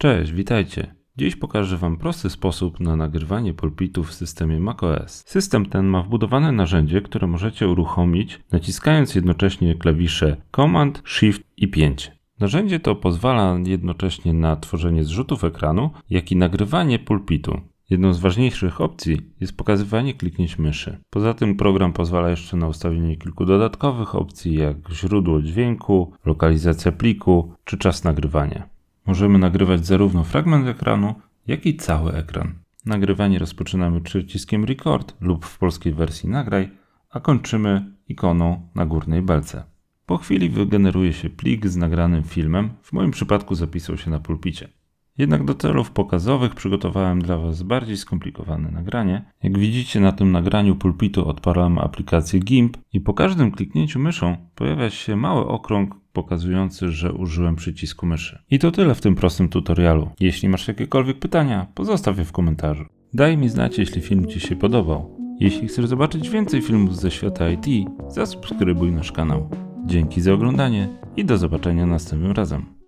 Cześć, witajcie. Dziś pokażę Wam prosty sposób na nagrywanie pulpitu w systemie macOS. System ten ma wbudowane narzędzie, które możecie uruchomić naciskając jednocześnie klawisze Command, Shift i 5. Narzędzie to pozwala jednocześnie na tworzenie zrzutów ekranu, jak i nagrywanie pulpitu. Jedną z ważniejszych opcji jest pokazywanie kliknięć myszy. Poza tym program pozwala jeszcze na ustawienie kilku dodatkowych opcji, jak źródło dźwięku, lokalizacja pliku czy czas nagrywania. Możemy nagrywać zarówno fragment ekranu, jak i cały ekran. Nagrywanie rozpoczynamy przyciskiem Record lub w polskiej wersji Nagraj, a kończymy ikoną na górnej belce. Po chwili wygeneruje się plik z nagranym filmem, w moim przypadku zapisał się na pulpicie. Jednak do celów pokazowych przygotowałem dla Was bardziej skomplikowane nagranie. Jak widzicie na tym nagraniu pulpitu odparłem aplikację GIMP i po każdym kliknięciu myszą pojawia się mały okrąg pokazujący, że użyłem przycisku myszy. I to tyle w tym prostym tutorialu. Jeśli masz jakiekolwiek pytania, pozostaw je w komentarzu. Daj mi znać, jeśli film Ci się podobał. Jeśli chcesz zobaczyć więcej filmów ze świata IT, zasubskrybuj nasz kanał. Dzięki za oglądanie i do zobaczenia następnym razem.